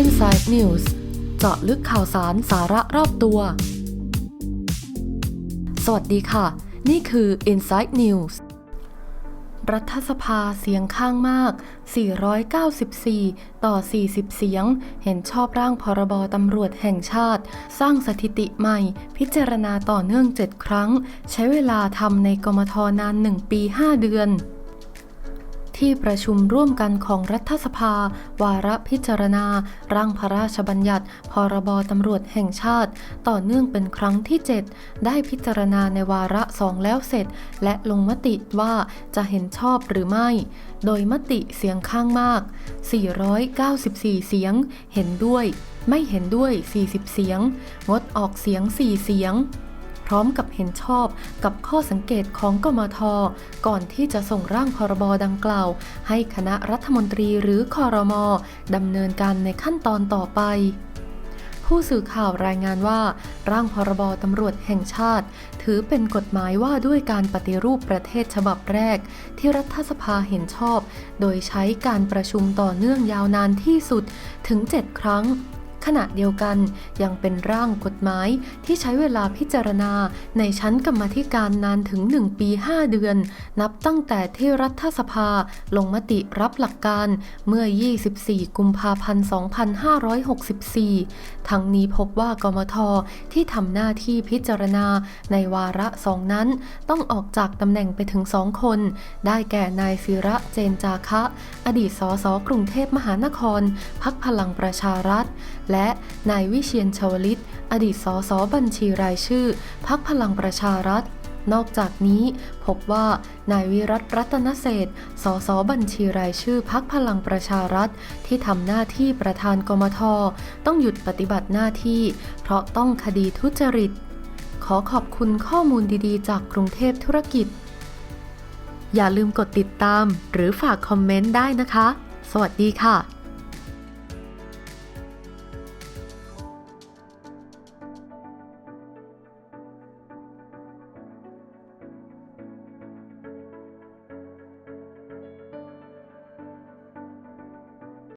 Inside News เจาะลึกข่าวสารสาระรอบตัว สวัสดีค่ะ นี่คือ Inside News รัฐสภาเสียงข้างมาก 494 ต่อ 40 เสียง เห็นชอบร่างพรบตำรวจแห่งชาติ สร้างสถิติใหม่ พิจารณาต่อเนื่อง 7 ครั้ง ใช้เวลาทำในกมทนาน 1 ปี 5 เดือน ที่ประชุมร่วมกันของรัฐสภา วาระพิจารณา ร่างพระราชบัญญัติ พรบตำรวจแห่งชาติ ต่อเนื่องเป็นครั้งที่ 7 ได้พิจารณาในวาระสองแล้วเสร็จ และลงมติว่าจะเห็นชอบหรือไม่ โดยมติเสียงข้างมาก 494 เสียง เห็นด้วย ไม่เห็นด้วย 40 เสียง งดออกเสียง 4 เสียง พร้อมกับเห็นชอบกับข้อสังเกตของกมท ก่อนที่จะส่งร่างพรบดังกล่าว ให้คณะรัฐมนตรีหรือคอรมอดำเนินการในขั้นตอนต่อไปผู้สื่อข่าวรายงานว่า ร่างพรบตำรวจแห่งชาติ ถือเป็นกฎหมายว่าด้วยการปฏิรูปประเทศฉบับแรก ที่รัฐสภาเห็นชอบ โดยใช้การประชุมต่อเนื่องยาวนานที่สุดถึง 7 ครั้ง ขณะเดียวกันยังเป็นร่างกฎหมายที่ใช้เวลาพิจารณาในชั้นกรรมธิการนานถึง 1 ปี 5 เดือน นับตั้งแต่ที่รัฐสภาลงมติรับหลักการเมื่อ 24 กุมภาพันธ์ 2564 ทั้งนี้พบว่ากมทที่ทำหน้าที่พิจารณาในวาระสองนั้น ต้องออกจากตำแหน่งไปถึงสองคน ได้แก่นายศิระเจนจาคะ อดีตสสกรุงเทพมหานคร พักพลังประชารัฐและนายวิเชียนชวลิต อดีตสสบัญชีรายชื่อ พักพลังประชารัฐ นอกจากนี้พบว่านายวิรัตรัตนเศษสสบัญชีรายชื่อพักพลังประชารัฐ ที่ทำหน้าที่ประธานกมท ต้องหยุดปฏิบัติหน้าที่ เพราะต้องคดีทุจริต ขอขอบคุณข้อมูลดีๆ จากกรุงเทพธุรกิจ อย่าลืมกดติดตามหรือฝากคอมเมนต์ได้นะคะ สวัสดีค่ะ